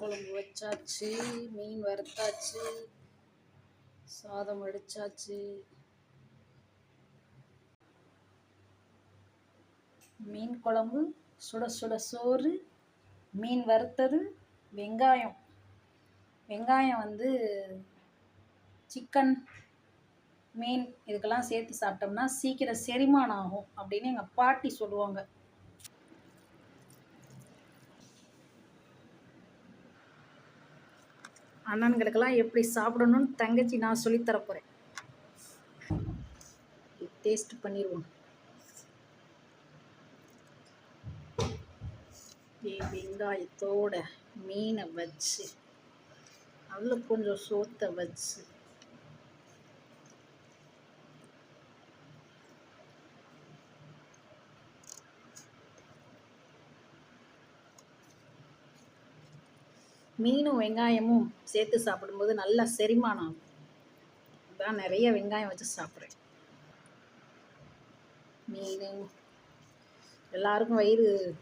குழம்பு வச்சாச்சு மீன் வறுத்தாச்சு சாதம் வடித்தாச்சு மீன் குழம்பு சுட சுட சோறு மீன் வறுத்தது வெங்காயம். வெங்காயம் வந்து சிக்கன் மீன் இதுக்கெல்லாம் சேர்த்து சாப்பிட்டோம்னா சீக்கிரம் செரிமானம் ஆகும் அப்படின்னு எங்கள் பாட்டி சொல்லுவாங்க. அண்ணன்களுக்கெல்லாம் எப்படி சாப்பிடணும்னு தங்கச்சி நான் சொல்லித்தரப்போகிறேன் டேஸ்ட் பண்ணிடுவோம் வெங்காயத்தோட மீனை வச்சு அதில் கொஞ்சம் சோத்தை வச்சு மீனும் வெங்காயமும் சேர்த்து சாப்பிடும்போது நல்லா செரிமானம் ஆகும். அதான் நிறைய வெங்காயம் வச்சு சாப்பிட்றேன். மீன் எல்லாருக்கும் வயிறு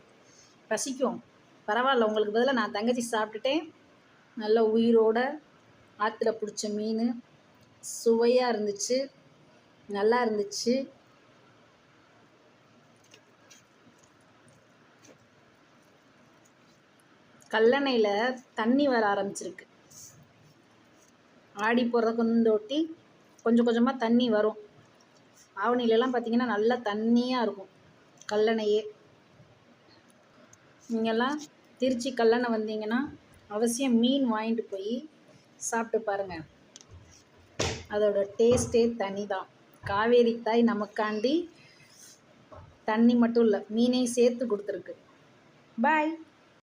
பசிக்கும். பரவாயில்ல உங்களுக்கு பதிலாக நான் தங்கச்சி சாப்பிட்டுட்டேன். நல்ல உயிரோட ஆற்றுல பிடிச்ச மீன். சுவையாக இருந்துச்சு நல்லா இருந்துச்சு. கல்லணையில் தண்ணி வர ஆரம்பிச்சிருக்கு. ஆடி போடுற கொண்டோட்டி கொஞ்சம் கொஞ்சமாக தண்ணி வரும். ஆவணிலெலாம் பார்த்திங்கன்னா நல்லா தண்ணியாக இருக்கும் கல்லணையே. நீங்கள்லாம் திருச்சி கல்லணை வந்தீங்கன்னா அவசியம் மீன் வாங்கிட்டு போய் சாப்பிட்டு பாருங்கள் அதோட டேஸ்ட்டே தனி தான் காவேரி தாய் நமக்காண்டி தண்ணி மட்டும் இல்லை மீனையும் சேர்த்து கொடுத்துருக்கு. பாய்.